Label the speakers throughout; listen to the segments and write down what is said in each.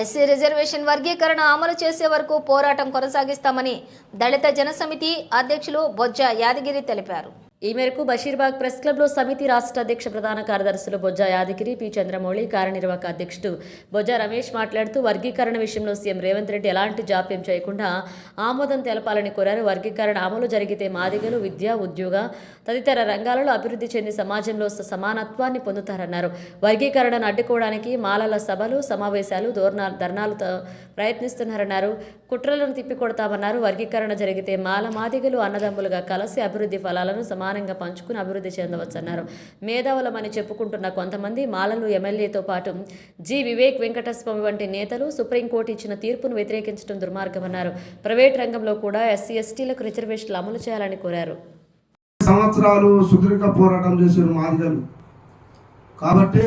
Speaker 1: SC reservation వర్గీకరణ అమలు చేసే వరకు పోరాటం కొనసాగిస్తామని దళిత జనసమితి అధ్యక్షులు బొజ్జ యాదగిరి తెలిపారు. ఈ మేరకు బషీర్బాగ్ ప్రెస్ క్లబ్లో సమితి రాష్ట్ర అధ్యక్ష ప్రధాన కార్యదర్శులు బొజ్జ యాదగిరి పి. చంద్రమౌళి కార్యనిర్వాహక అధ్యక్షుడు బొజ్జా రమేష్ మాట్లాడుతూ వర్గీకరణ విషయంలో సీఎం రేవంత్ రెడ్డి ఎలాంటి జాప్యం చేయకుండా ఆమోదం తెలపాలని కోరారు. వర్గీకరణ అమలు జరిగితే మాదిగలు విద్య ఉద్యోగ తదితర రంగాలలో అభివృద్ధి చెంది సమాజంలో సమానత్వాన్ని పొందుతారన్నారు. వర్గీకరణను అడ్డుకోవడానికి మాలల సభలు సమావేశాలు ధోరణా ధర్నాలతో ప్రయత్నిస్తున్నారన్నారు. కుట్రలను తిప్పికొడతామన్నారు. వర్గీకరణ జరిగితే మాల మాదిగలు అన్నదమ్ములుగా కలిసి అభివృద్ధి ఫలాలను సమానంగా పంచుకుని అభివృద్ధి చెందవచ్చన్నారు. మేధావులమని చెప్పుకుంటున్న కొంతమంది మాలలు ఎమ్మెల్యేతో పాటు జి. వివేక్ వెంకటస్వామి వంటి నేతలు సుప్రీంకోర్టు ఇచ్చిన తీర్పును వ్యతిరేకించడం దుర్మార్గమన్నారు. ప్రైవేట్ రంగంలో కూడా ఎస్సీ ఎస్టీలకు రిజర్వేషన్లు అమలు చేయాలని కోరారు.
Speaker 2: సంవత్సరాలు సుదీర్ఘ పోరాటం చేసిన మాదిగలు. కాబట్టి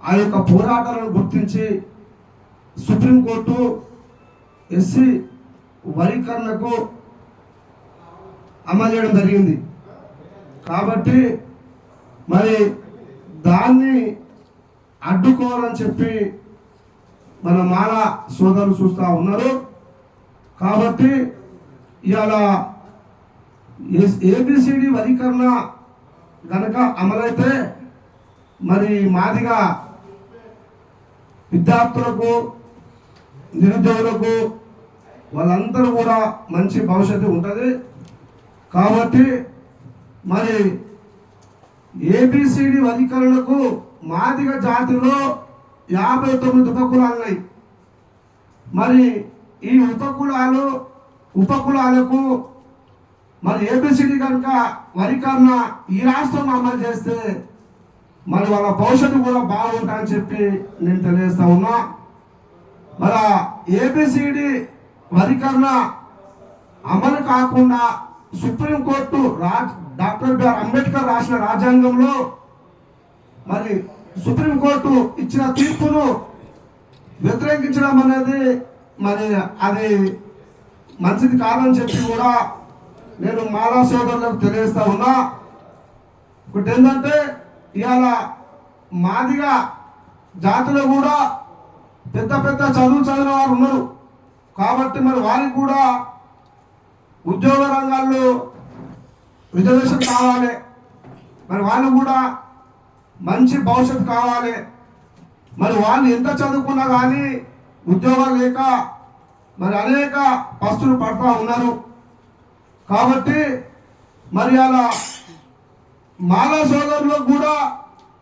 Speaker 2: ఆ యొక్క పోరాటాలను గుర్తించి సుప్రీంకోర్టు ఎస్సీ వరీకరణకు అమలు చేయడం జరిగింది. కాబట్టి మరి దాన్ని అడ్డుకోవాలని చెప్పి మన మాల సోదరులు చూస్తూ ఉన్నారు. కాబట్టి ఇవాళ ఏబిసిడి వరీకరణ గనక అమలైతే మరి మాదిగా విద్యార్థులకు నిరుద్యోగులకు వాళ్ళందరూ కూడా మంచి భవిష్యత్తు ఉంటుంది. కాబట్టి మరి ఏబిసిడి వరీకరణకు మాదిగ జాతిలో యాభై తొమ్మిది ఉపకులాలు ఉన్నాయి మరి ఈ ఉపకులాలు ఉపకులాలకు మరి ఏబిసిడి కనుక వరికన్నా ఈ రాష్ట్రం అమలు చేస్తే మరి వాళ్ళ భవిష్యత్తు కూడా బాగుంటుందని చెప్పి నేను తెలియజేస్తా ఉన్నా. మరి ఏబిసిడి వరికరణ అమలు కాకుండా సుప్రీంకోర్టు రాజ్ డాక్టర్ బిఆర్ అంబేద్కర్ రాసిన రాజ్యాంగంలో మరి సుప్రీంకోర్టు ఇచ్చిన తీర్పును వ్యతిరేకించడం అనేది మరి అది మంచిది కాదని చెప్పి కూడా నేను మాలా సోదరులకు తెలియజేస్తా ఉన్నా. ఒకటి ఏంటంటే ఇవాళ మాదిగా జాతిలో కూడా పెద్ద పెద్ద చదువు చదివిన వారు ఉన్నారు. కాబట్టి మరి వారికి కూడా ఉద్యోగ రంగాల్లో రిజర్వేషన్ కావాలి. మరి వాళ్ళు కూడా మంచి భవిష్యత్తు కావాలి. మరి వాళ్ళు ఎంత చదువుకున్నా కానీ ఉద్యోగాలు లేక మరి అనేక పస్తులు పడతా ఉన్నారు. కాబట్టి మరి అలా మాల సోదరులకు కూడా